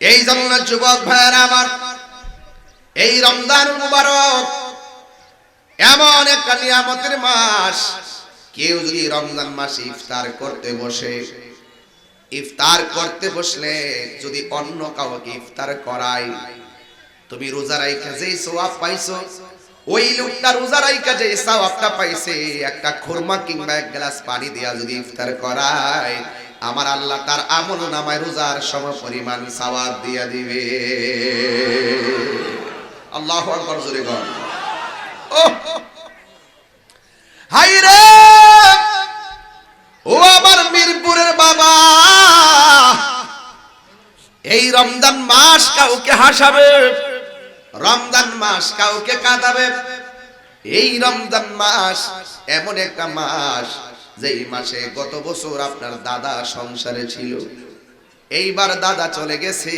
এই জন্য যুবক ভাইয়ের আমার, এই রমজান মুবারক এমন একটা নিয়ামতের মাস। কেউ যদি রমজান মাসে ইফতার করতে বসে, ইফতার করতে বসলে যদি অন্য কাউকে ইফতার করায়, তুমি রোজা রাইখা যেই সওয়াব পাইছো, ওই লোকটা রোজা রাইখা যে সওয়াবটা পাইছে, একটা খুরমা কিংবা এক গ্লাস পানি দিয়া যদি ইফতার করায় আমার আল্লাহ তার আমল নামায় রোজার সম পরিমাণ সওয়াব দিয়া দিবে। আল্লাহ আকবার জোরে ও হাই রে! ও আমার মিরপুরের বাবা! এই রমজান মাস কাউকে হাসাবে, রমজান মাস কাউকে কাঁদাবে। এই রমজান মাস এমন একটা মাস যেই মাসে গত বছর আপনার দাদা সংসারে ছিল, এইবার দাদা চলে গেছে,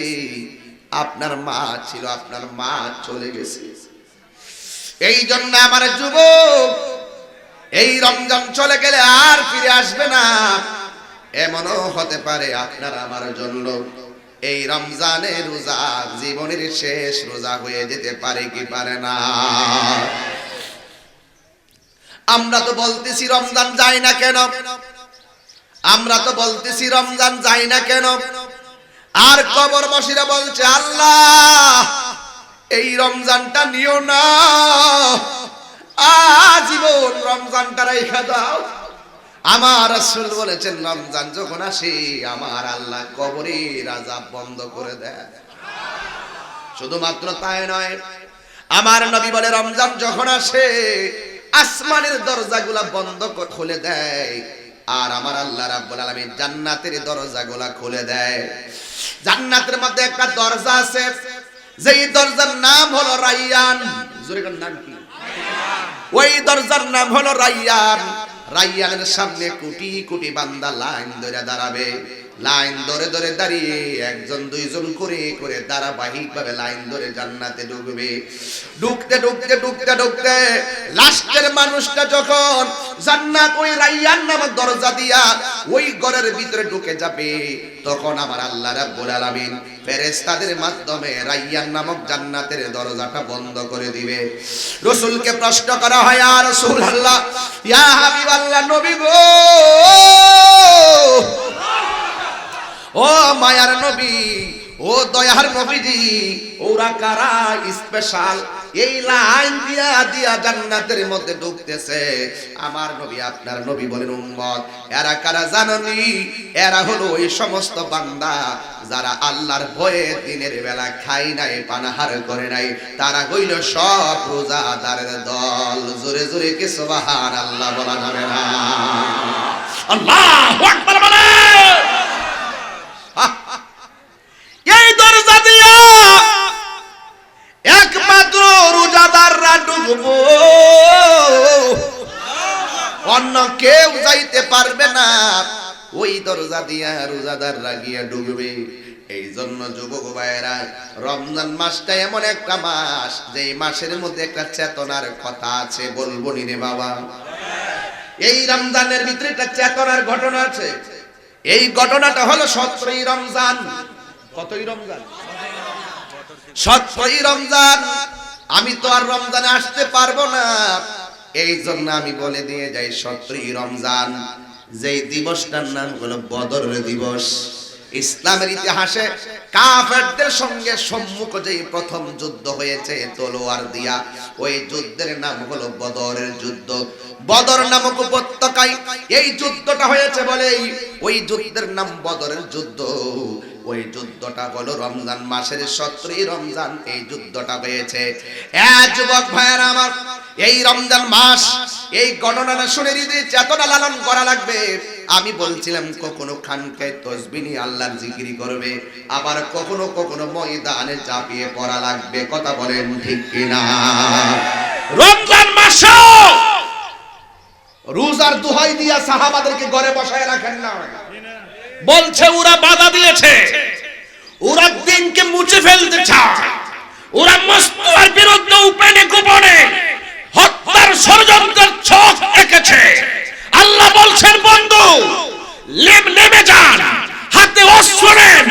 আপনার মা ছিল, আপনার মা চলে গেছে। এই জন্য আমার যুবক, এই রমজান চলে গেলে আর ফিরে আসবে না। এমনও হতে পারে আপনার আমার জন্য এই রমজানের রোজা, জীবনের শেষ রোজা হয়ে যেতে পারে কি পারে না। আমরা তো বলতেছি রমজান যাই না কেন? আমরা তো বলতেছি রমজান যাই না কেন? আর কবর বসিরা বলছে, আল্লাহ, এই রমজানটা নিও না। আজীবন রমজানটা রেখে দাও। আমার রাসূল বলেছেন, রমজান যখন আসে, আমার আল্লাহ কবরে রাজা বন্ধ করে দেয়। শুধুমাত্র তাই নয়, আমার নবী বলে, রমজান যখন আসে আসমানের দরজাগুলা বন্ধ খুলে দেয়। আর আমার আল্লাহ রাব্বুল আলামিন জান্নাতের দরজাগুলা খুলে দেয়। জান্নাতের মধ্যে একটা দরজা আছে। যেই দরজার নাম হলো রাইয়ান। জোরে কোন নাম কি? ওই দরজার নাম হলো রাইয়ান। রাইয়ানের সামনে কোটি কোটি বান্দা লাইন ধরে দাঁড়াবে। লাইন ধরে ধরে দাঁড়িয়ে একজন দুইজন করে করে ধারাবাহিক ভাবে লাইন ধরে জান্নাতে ঢুকবে। ঢুকতে ঢুকতে ঢুকতে ঢুকতে লাস্টের মানুষটা যখন জান্নাত ওই রাইয়ান নামক দরজা দিয়া ওই ঘরের ভিতরে ঢুকে যাবে, তখন আমার আল্লাহ রাব্বুল আলামিন ফেরেশতাদের মাধ্যমে রাইয়ান নামক জান্নাতের দরজাটা বন্ধ করে দিবে। রসুলকে প্রশ্ন করা হয় আর রসুল আল্লাহ ইয়া হাবিব আল্লাহ নবী গো! ও মায়ার নবী, ও দয়ার নবীজি, ওরা কারা স্পেশাল এই লাইন দিয়া দিয়া জান্নাতের মধ্যে ঢুকতেছে। আমার নবী আপনার নবী বলেন উম্মত, এরা কারা জাননি এরা হলো ওই সমস্ত বান্দা যারা আল্লাহর ভয়ে দিনের বেলা খাই নাই, পানাহার করে নাই। তারা হইল সব রোজাদারের দল। জোরে জোরে কে সুবহান আল্লাহ বলা যাবে না? আল্লাহু দরজা দিয়া রোজাদাররা গিয়া ঢুকবে এই জন্য যুবক ভাইয়েরা, রমজান মাসটা এমন একটা মাস যে মাসের মধ্যে একটা চেতনার কথা আছে, বলব নি রে বাবা। এই রমজানের ভিতরে একটা চেতনার ঘটনা আছে। এই ঘটনাটা হলো সতেরোই রমজান। কতই রমজান? সতেরোই রমজান। আমি তো আর রমজানে আসতে পারব না। এই জন্য আমি বলে দিয়ে যাই সতেরোই রমজান। যেই দিবসটার নাম হলো বদর দিবস। ইসলামের ইতিহাসে কাফেরদের সঙ্গে সম্মুখ যে প্রথম যুদ্ধ হয়েছে তলোয়ার দিয়া, ওই যুদ্ধের নাম হলো বদরের যুদ্ধ। বদর নামক উপত্যকায় এই যুদ্ধটা হয়েছে বলেই ওই যুদ্ধের নাম বদরের যুদ্ধ। ওই যুদ্ধটা হলো রমজান মাসের সতেরোই রমজান। এই যুদ্ধটা হয়েছে। হ্যাঁ যুবক ভাইয়ের আমার, এই রমজান মাস, এই গণনাটা শুনে হৃদয়ে চেতনা লালন করা লাগবে, আমি বলছিলাম, কখনো খানকে তসবিনী আল্লাহর জিকিরি করবে, আবার কখনো কখনো ময়দানে চাপিয়ে পড়া লাগবে। কথা বলেন ঠিক কিনা? রমজান মাস! রোজার দোহাই দিয়া সাহাবাদেরকে ঘরে বসায় রাখেন না। বলছে, ওরা বাধা দিয়েছে। ওরা দিনকে মুছে ফেলতে চায়। ওরা মস্তুয়ার বিরুদ্ধে উপেনে গোপনে হত্যার ষড়যন্ত্রের ছক এঁকেছে। আল্লাহ বলছেন, বন্ধু লেম নেমে যান। হাতে অস্ত্র নেন।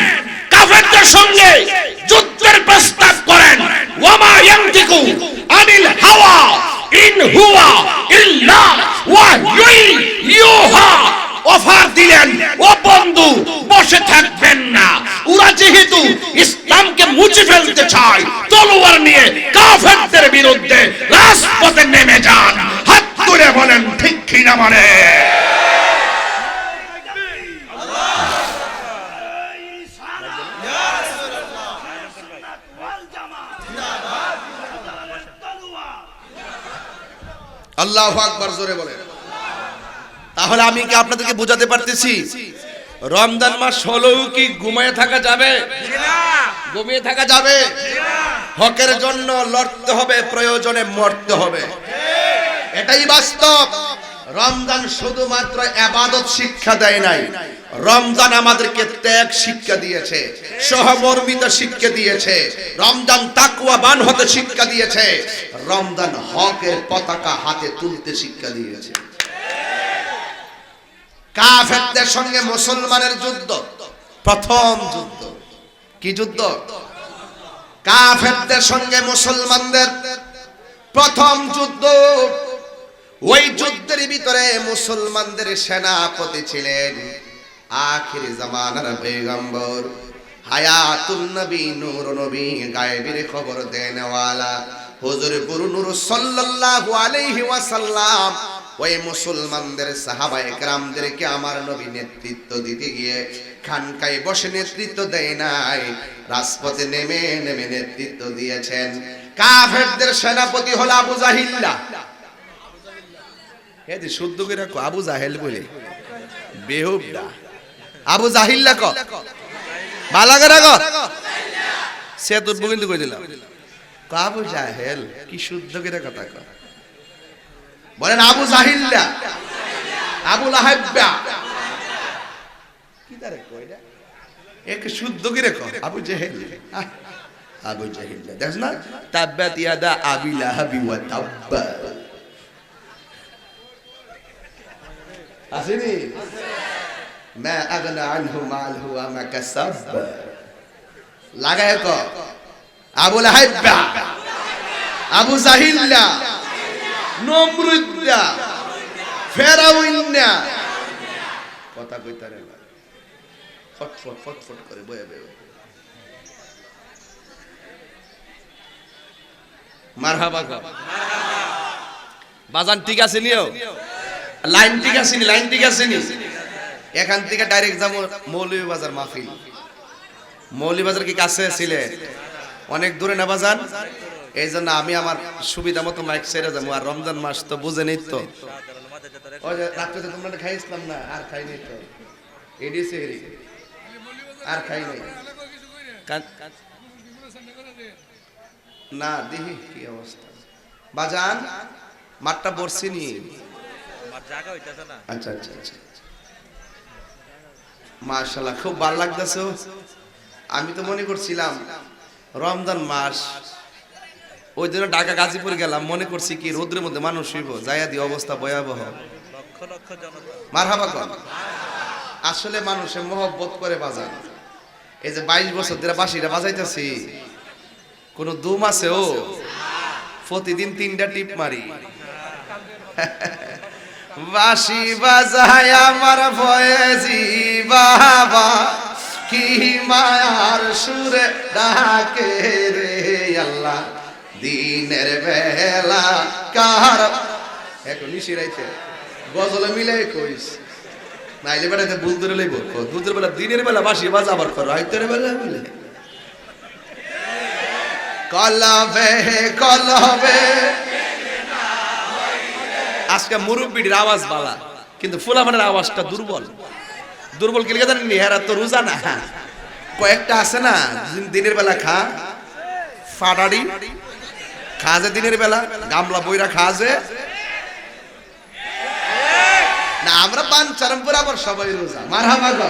কাফেরদের সঙ্গে যুদ্ধের প্রস্তাব করেন। ওয়ামা ইয়ান্তিকু আনিল হাওয়া ইন হুয়া ইল্লা ওয়াহয়ুই ইউহা অফার দিলেন। ও বন্ধু, বসে থাকবেন না। ওরা যেহেতু ইসলামকে মুছে ফেলতে চায়, তলোয়ার নিয়ে কাফেরদের বিরুদ্ধে রাজপথে নেমে যান। হাত তুলে বলেন, ঠিক কিনা মানে আল্লাহ আকবার জোরে বলে তাহলে আমি কি আপনাদেরকে বোঝাতে পারতেছি? রমজান মাস হলেও কি ঘুমিয়ে থাকা যাবে? ঘুমিয়ে থাকা যাবে? হকের জন্য লড়তে হবে, প্রয়োজনে মরতে হবে। এটাই বাস্তব। রমজান শুধুমাত্র আবাদত শিক্ষা দেয় নাই। রমজান আমাদেরকে ত্যাগ শিক্ষা দিয়েছে, সহমর্মিতা শিক্ষা দিয়েছে, রমজান তাকুয়াবান হতে শিক্ষা দিয়েছে, রমজান হকের পতাকা হাতে তুলতে শিক্ষা দিয়েছে। কাফেরদের সঙ্গে মুসলমানের যুদ্ধ। প্রথম যুদ্ধ। কি যুদ্ধ? কাফেরদের সঙ্গে মুসলমানদের প্রথম যুদ্ধ। ওই যুদ্ধের ভিতরে মুসলমানদের সেনাপতি ছিলেন আখির জামানার পেগম্বর হায়াতুন নবী, নূর নবী, গায়েবের খবর দেনওয়ালা। হুজুর গুরু নূর সাল্লাল্লাহু আলাইহি ওয়াসাল্লাম ওই মুসলমানদের সাহাবা একরামদেরকে আমার নবী নেতৃত্ব দিতে গিয়ে খানকায় বসে নেতৃত্ব দেয় নাই, রাজপথে নেমে নেমে নেতৃত্ব দিয়েছেন। কাফেরদের সেনাপতি হলো আবু জাহিল্লা। এই শুদ্ধ করে আবু জাহেল বলে। বেহুবদা আবু জাহিল্লা ক। বালাগে রাখো সে কই দিলাম। ক, আবু জাহেল, কি শুদ্ধ করে কথা ক বলেন, আবু জাহিল্লা, আবু লাহাব্বা কি তারে কইরা এক শুদ্ধ ক আবু জাহেল আবু জাহিল্লা, দেখছ না? তাব্বাত ইয়াদা আবি লাহাবি ওয়া তাব্বা। আসেনি মা আগনা আনহু মালহু ওয়া মা কাসাব লাগায় ক আবু লাহাব্বা আবু জাহিল্লা। বাজান ঠিক আছে নিও? লাইন ঠিক আছে নি, লাইন ঠিক আছে নি? এখান থেকে ডাইরেক্ট যাব মৌলভী বাজার মাহফিল। মৌলভী বাজার কি কাছে ছিলে? অনেক দূরে না বাজান? এই জন্য আমি আমার সুবিধা মতো মাইক সেরে যাব। আর রমজান মাস তো বুঝে নেই তো রাত্রে তোমরা খাইছিলাম না আর খাই নাই তো। এডি সেহরি। আর খাই নাই। না দেখি কি অবস্থা? বাজান মাঠটা বসছি নি? আচ্ছা আচ্ছা আচ্ছা মাশাল্লাহ খুব ভালো লাগতেছে। আমি তো মনে করছিলাম রমজান মাস ওই জন্য ঢাকা গাজীপুর গেলাম, মনে করছি কি রোদ্রের মধ্যে মানুষ হইব, যাইয়া দিয়ে অবস্থা ভয়াবহ। মারহাবা কন আসলে মানুষের মহব্বত করে বাজান এই যে বাইশ বছর ধরে বাসিটা বাজাইতেছি, কোন দুম ও? প্রতিদিন তিনটা টিপ মারি। বাসি বাজায় আমার ভয়েজি বাবা, কি মায়ার সুরে ডাকে রে আল্লাহ। দিনের বেলা কার? এখন নিশি রাইতে। গজলে মিলে কইস। নাইলে বেড়াতে ধরে লইব দুধের বেলা দিনের বেলা বাসি বাজা আবার কর, রাইতের বেলা বলে কলবে কলবে। আজকে মুরব্বির আওয়াজ বালা, কিন্তু ফুলাফানের আওয়াজটা দুর্বল। দুর্বল কি জানেন নি? হেরা তো রোজা না। কয়েকটা আছে না দিনের বেলা খা। ফাটাড়ি। খাজে দিনের বেলা, গামলা বইরা খাজে। না, আমরা পান চারমপুর আবার সবাই রোজা। মারা গো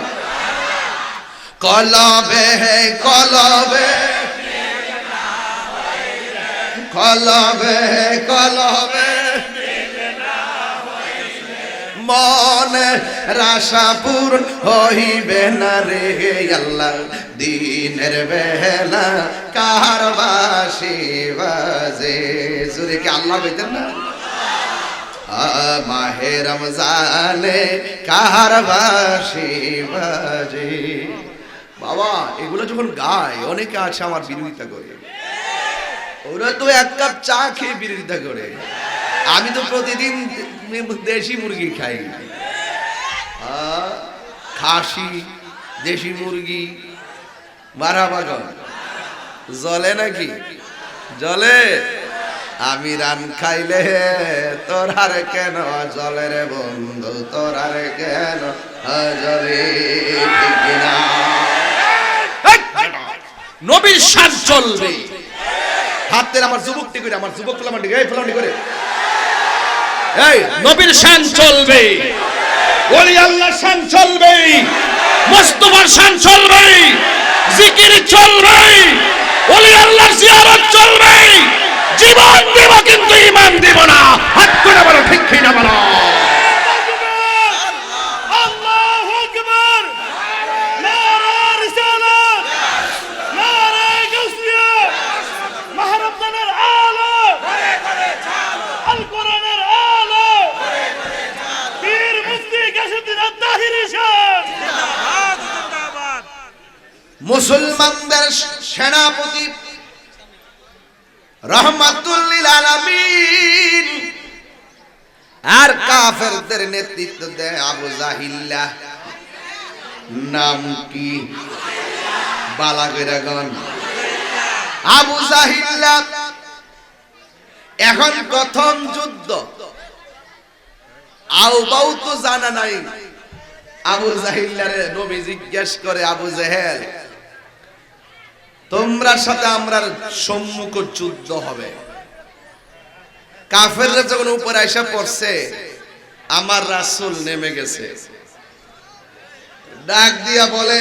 কলবে কলবে। কলবে কলবে। মনে রাশাপুর হইবে না রে আল্লাহ, দিনের বেলা কার বাসি বাজে। জুরে কি আল্লাহ কইতেন না? মাহে রমজানে কার বাসি বাজে। বাবা, এগুলো যখন গায়, অনেকে আছে আমার বিরোধিতা করে। ওরা তো এক কাপ চা খেয়ে বিরোধিতা করে। আমি তো প্রতিদিন দেশি মুরগি খাই। খাসি দেশি মুরগি মারা বাগন জলে নাকি? জলে? আমি রান খাইলে তোর আর কেন? জলে রে বন্ধু তোর আর কেন? জলে? নবীর শান চলবে। হাতের আমার যুবকটি করে আমার যুবক ফেলামাটি এই ফেলামাটি করে। এই, নবীর শান চলবে। ওলি আল্লাহ শান চলবে। মোস্তফার শান চলবে। জিকির চলবে। ওলি আল্লাহর জিয়ারত চলবে। জীবন দেব কিন্তু ইমান দেব না। হাত করে বলো, ঠিক না বলো? মুসলমানদের সেনাপতি রহমাতুল্লিল আর কাফেরদের নেতৃত্ব দেয় আবু জাহিল্লা। নাম কি? আবু জাহিল্লা এখন প্রথম যুদ্ধ। আউ বাউ তো জানা নাই। আবু জাহিল্লারে নবী জিজ্ঞেস করে, আবু জেহেল তোমরা সাথে আমরা সম্মুখ যুদ্ধ হবে। কাফেররা যখন উপরে এসে পড়ছে, আমার রাসুল নেমে গেছে। ডাক দিয়া বলে,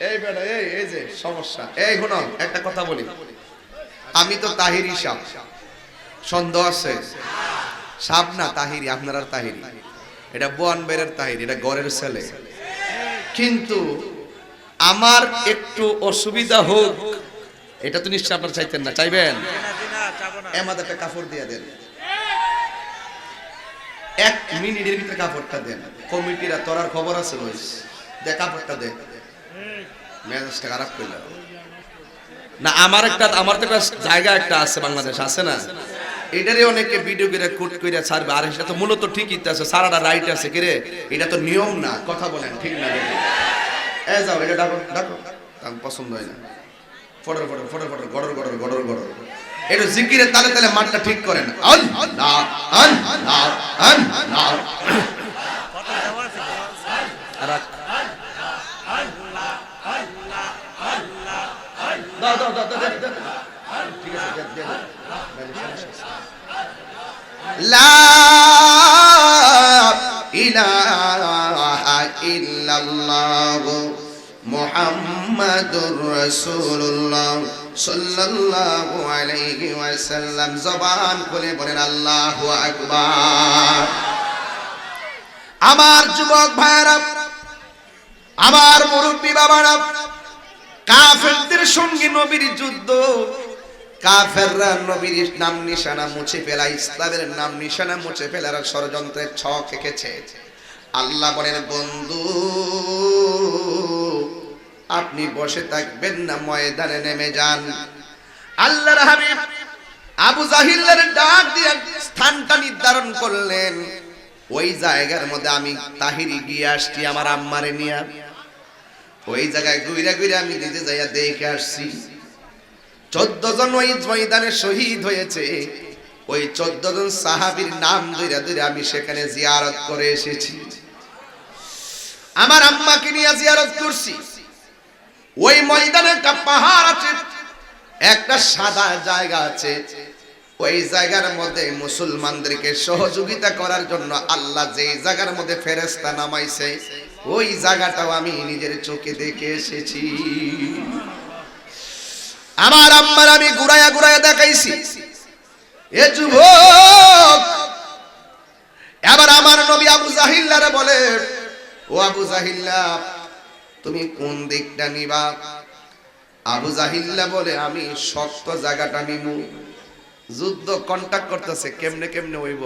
এই বেটা, এই এই যে, সমস্যা। এই, শুনো, একটা কথা বলি। আমি তো তাহিরি সাপ। সন্দেহ আছে? সাপ না, তাহিরি, আপনার তাহিরি। এটা বোয়ান বেরের তাহিরি, এটা গড়ের ছেলে। কিন্তু আমার একটু অসুবিধা হোক, এটা তো নিশ্চয় আপনারা চাইতেন না, চাইবেন? একটা কাপড় দিয়ে দেন। এক মিনিটের ভিতরে কাপড়টা দেন। কমিটিরা তোরার খবর আছে দে কাপড়টা দে। মেজাজটা খারাপ করলাম না, আমার একটা, আমার তো একটা জায়গা একটা আছে বাংলাদেশ, আছে না? এটারে অনেকে ভিডিও করে কুট করে ছাড়বে, আর সেটা তো মূলত ঠিকই আছে, সারাটা রাইট আছে কিরে এটা তো নিয়ম না, কথা বলেন, ঠিক না? এ যাও এটা ডাকো ডাকো। আমার পছন্দ হয় না। ফটর ফটর ফটর ফটর, গড়র গড়র গড়র গড়র। একটু জিকিরে তালে তালে মাঠটা ঠিক করেন। আন, না আন না আন, না। ঠিক আছে। লা ইলাহা ইল্লাল্লাহ। মুহাম্মাদুর রাসূলুল্লাহ সাল্লাল্লাহু আলাইহি ওয়াসাল্লাম। জবান খুলে বলেন, আল্লাহু আকবার। আমার যুবক ভাইরা আমার মুরব্বী বাবারা, কাফেরদের সঙ্গে নবীর যুদ্ধ, কাফেররা নবীর নাম নিশানা মুছে ফেলা, ইসলামের নাম নিশানা মুছে ফেলার ষড়যন্ত্রের ছক এঁকেছে। আল্লাহ বলেন, বন্ধু আপনি বসে থাকবেন না, ময়দানে নেমে যান। আল্লাহর হাবিব আবু জাহিলের ডাক দিয়ে স্থানটা নির্ধারণ করলেন। ওই জায়গার মধ্যে আমি তাহিরি গিয়ে আসছি আমার আম্মারে নিয়ে। ওই জায়গায় ঘুরে ঘুরে আমি নিজে যাইয়া দেখে আসছি। চোদ্দ জন ওই ময়দানে শহীদ হয়েছে। ওই চোদ্দ জন সাহাবীর নাম ধরে ধরে আমি সেখানে জিয়ারত করে এসেছি। আমার আম্মাকে নিয়ে জিয়ারত করছি। ওই ময়দানে একটা পাহাড় আছে, একটা সাদা জায়গা আছে। ওই জায়গার মধ্যে মুসলমানদেরকে সহযোগিতা করার জন্য আল্লাহ যে জায়গার মধ্যে ফেরেস্তা নামাইছে, ওই জায়গাটাও আমি নিজের চোখে দেখে এসেছি। আমার আম্মার আমি ঘুরাইয়া ঘুরাইয়া দেখাইছি। এ যুবক, এবার আমার নবী আবু জাহিল্লারে বলে, ও আবু জাহিল্লা তুমি কোন দিকটা নিবা? আবু জাহিল্লা বলে, আমি শক্ত জায়গাটা নিমু যুদ্ধ কন্টাক্ট করতেছে, কেমনে কেমনে হইব?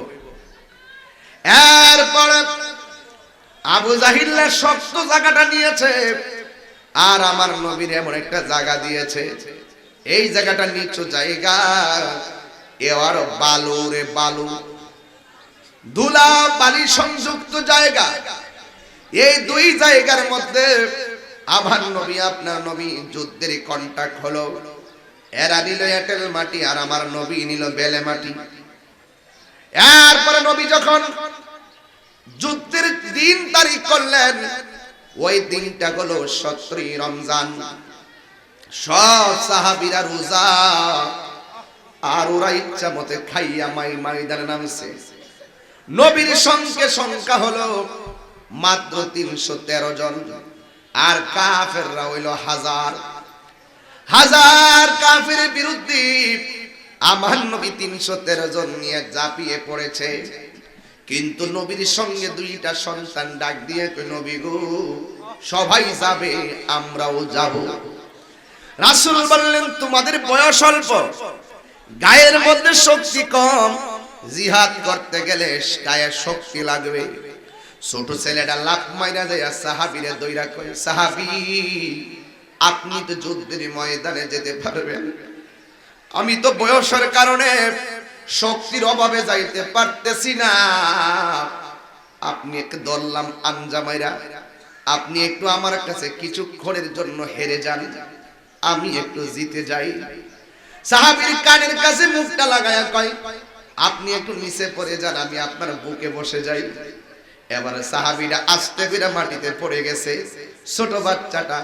এরপরে আবু জাহিল্লা শক্ত জায়গাটা নিয়েছে, আর আমার নবীর এমন একটা জায়গা দিয়েছে। এই জায়গাটা নিচু জায়গা, এ আর বালু রে বালু। দুলা বালি সংযুক্ত জায়গা। এই দুই জায়গার মধ্যে আমার নবী, আপনার নবী যুদ্ধের কন্টাক্ট হলো। এরা নিল এঁটেল মাটি আর আমার নবী নিল বেলে মাটি। এরপরে নবী যখন যুদ্ধের দিন তারিখ করলেন, ওই দিনটা হলো সতেরোই রমজান। সব সাহাবিরা রোজা আর ওরা ইচ্ছা মতে খাইয়া মাই, ময়দানে নামছে। নবীর সঙ্গে সংখ্যা হলো মাত্র তিনশো তেরো জন। আর কাফেররা হইল হাজার। হাজার কাফের বিরুদ্ধে আমার নবী তিনশো তেরো জন নিয়ে জাপিয়ে পড়েছে। কিন্তু নবীর সঙ্গে দুইটা সন্তান ডাক দিয়ে নবী গো, সবাই যাবে, আমরাও যাব। রাসূল বললেন, তোমাদের বয়স অল্প, গায়ের মধ্যে শক্তি কম, জিহাদ করতে গেলে গায়ে শক্তি লাগবে। ছোট ছেলেটা লাফ মাইরা যায় সাহাবিরে দইরা কয় সাহাবি, আপনি তো যুদ্ধের ময়দানে যেতে পারবেন। আমি তো বয়সের কারণে শক্তির অভাবে যাইতে পারতেছি না। আপনি একটু দললাম আঞ্জামাইরা আপনি একটু আমার কাছে কিছুক্ষণের জন্য হেরে যান, আমি একটু জিতে যাই। সাহাবীর কানের কাছে মুখটা লাগায়া কয়, আপনি একটু নিচে পড়ে যান, আমি আপনার বুকে বসে যাই। এবারে সাহাবীরা আস্তে করে মাটিতে পড়ে গেছে। ছোট বাচ্চাটা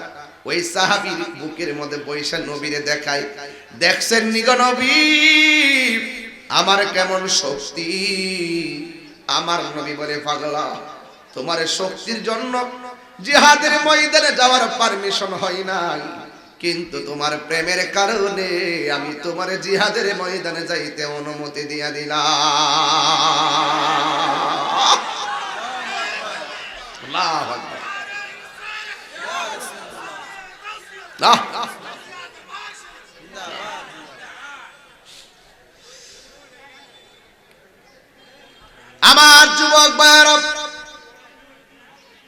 ওই সাহাবীর বুকের মধ্যে বৈশা নবীরে দেখায়, দেখছেন নিগ নবী? আমার কেমন শক্তি? আমার নবী বলে, পাগলা, তোমার শক্তির জন্য জিহাদের ময়দানে যাওয়ার পারমিশন হয় নাই। কিন্তু তোমার প্রেমের কারণে আমি তোমার জিহাদের ময়দানে যাইতে অনুমতি দিয়া দিলাম। আল্লাহু! আমার যুবক ভাইয়েরা,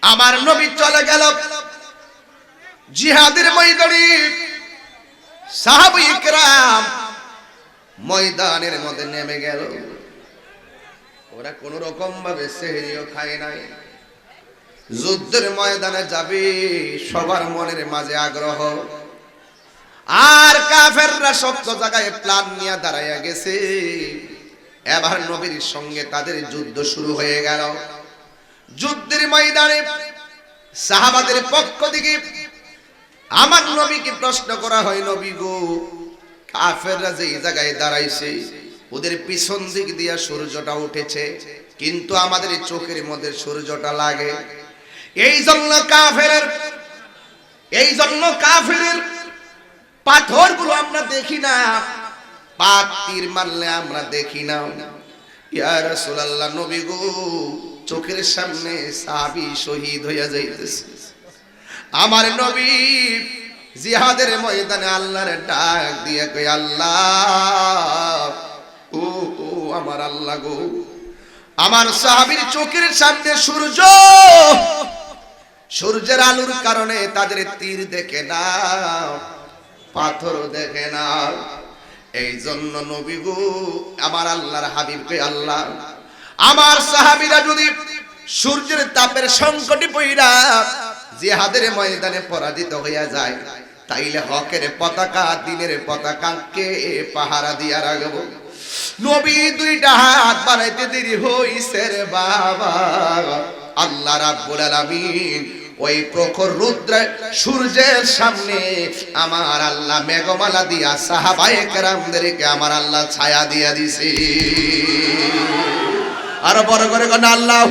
আমার নবী চলে গেল জিহাদের ময়দানে। সাহাবী ইকরাম ময়দানের মধ্যে নেমে গেল। ওরা কোন রকম ভাবে সেহরিও খায় নাই। যুদ্ধের ময়দানে যাবে, সবার মনের মাঝে আগ্রহ। আর কাফেররা শক্ত জায়গায় প্ল্যান নিয়ে দাঁড়াইয়া গেছে। এবার নবীর সঙ্গে তাদের যুদ্ধ শুরু হয়ে গেল। যুদ্ধের ময়দানে সাহাবাদের পক্ষ থেকে আমার নবীকে প্রশ্ন করা হয়, নবী গো, কাফেররা যে জায়গায় দাঁড়াইছে, ওদের পিছন দিক দিয়া সূর্যটা উঠেছে, কিন্তু আমাদের চোখের মধ্যে সূর্যটা লাগে। এই জন্য কাফেরের এই জন্য কাফেরের পাথরগুলো আমরা দেখি না পাত তীর মারলে আমরা দেখি না। ইয়া রাসূলুল্লাহ, নবী গো, চোখের সামনে সাহাবী শহীদ হইয়া যাইতেছে। আমার নবী জিহাদের ময়দানে আল্লাহর ডাক দিয়ে কই আল্লাহ, ও ও আমার আল্লাহ গো, আমার সাহাবীর চোখের সামনে সূর্য সূর্যের আলোর কারণে তাদের তীর দেখে না, পাথর দেখে না। এই জন্য নবী গো, আমার আল্লাহর হাবিবকে আল্লাহ, আমার সাহাবীরা যদি সূর্যের তাপের সংকটে পইরা জিহাদের ময়দানে পরাজিত হইয়া যায়, তাইলে হকের পতাকা দিনের পতাকা কে পাহারা দিয়া রাখব? নবী দুইটা হাত বাড়াইতে দেরি হইছে রে বাবা। আল্লাহ রাব্বুল আলামিন ওই প্রখর রুদ্র সূর্যের সামনে আমার আল্লাহ মেঘমালা দিয়া সাহাবায়ে কেরামদেরকে আমার আল্লাহ ছায়া দিয়া দিছে। আরও বড় করে কোন, আল্লাহু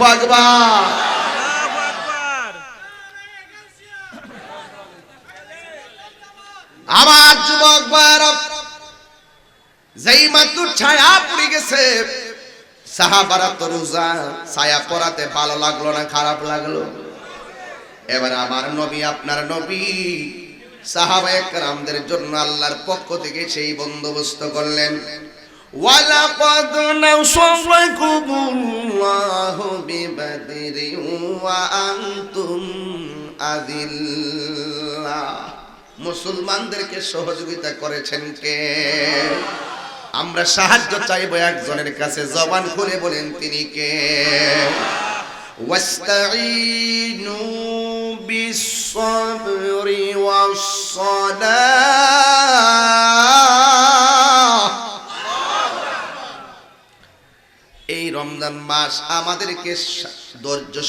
আমার যুবক যেই মাত্র ছায়া পড়ে গেছে, সাহাবারা তো রোজা ছায়া পরাতে ভালো লাগল না, খারাপ লাগল? এবার আমার নবী আপনার নবী সাহাবা একরামদের জন্য আল্লাহর পক্ষ থেকে সেই বন্দোবস্ত করলেন ওয়ালাকাদ নাসরাকুমুল্লাহু বিবাদরি ওয়া আনতুম আযিল্লা মুসলমানদেরকে সহযোগিতা করেছেন কে আমরা সাহায্য চাইবো একজনের কাছে জবান খুলে বলেন তিনি কে واستعينوا بالصبر والصلاة এই রমজান মাস আমাদেরকে ধৈর্যশীল